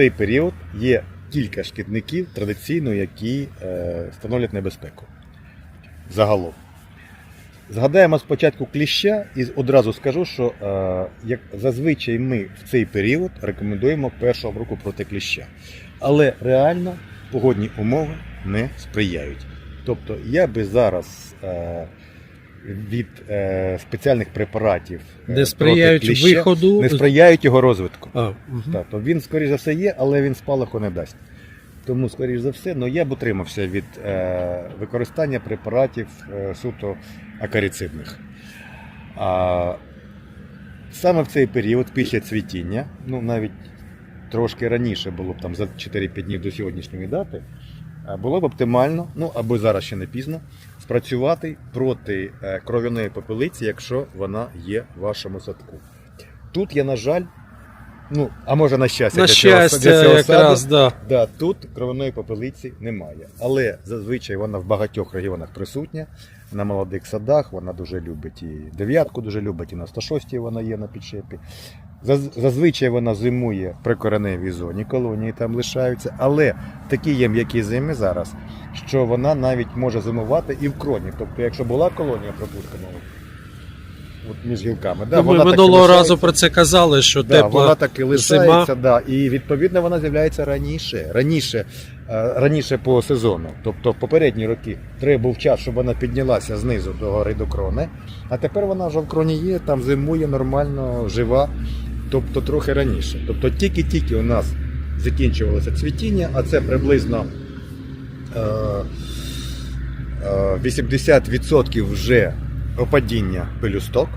цей період є кілька шкідників традиційно, які е, становлять небезпеку. Загалом. Згадаємо спочатку кліща і одразу скажу, що е, як зазвичай ми в цей період рекомендуємо першу обробку проти кліща. Але реально погодні умови не сприяють. Тобто я би зараз е, від е, спеціальних препаратів е, Не сприяють проти кліща виходу. не сприяють його розвитку. А, угу. Так, то він, скоріш за все, є, але він спалаху не дасть. Тому, скоріш за все, ну, я б утримався від е, використання препаратів е, суто акарицидних. А, саме в цей період, після цвітіння, ну навіть трошки раніше було б там за 4-5 днів до сьогоднішньої дати, е, було б оптимально, ну або зараз ще не пізно, спрацювати проти е, кров'яної попелиці, якщо вона є в вашому садку. Тут я, на жаль, ну, а може на щастя, На для цього- щастя, для цього якраз, саду, да. Да, тут кровяної попелиці немає. Але зазвичай вона в багатьох регіонах присутня. На молодих садах вона дуже любить і дев'ятку дуже любить, і на 106 вона є на підчепі. Заз- Зазвичай вона зимує при кореневій зоні, колонії там лишаються, але такі є м'які зими зараз, що вона навіть може зимувати і в кроні. Тобто, якщо була колонія пропускана от між гілками, да, Ми вона таки минулого лишається. разу про це казали, що Да, тепла вона так і зима. да, і відповідно вона з'являється раніше. Раніше, е, раніше по сезону. Тобто в попередні роки треба був час, щоб вона піднялася знизу до гори до крони. А тепер вона вже в кроні є, там зимує нормально, жива, тобто трохи раніше. Тобто тільки-тільки у нас закінчувалося цвітіння, а це приблизно е, е, 80% вже опадіння пелюсток.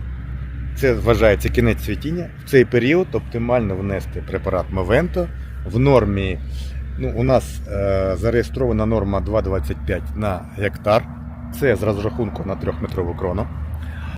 Це вважається кінець цвітіння. В цей період оптимально внести препарат Мовенто. В нормі ну, у нас е, зареєстрована норма 2,25 на гектар. Це з розрахунку на 3-метрову крону.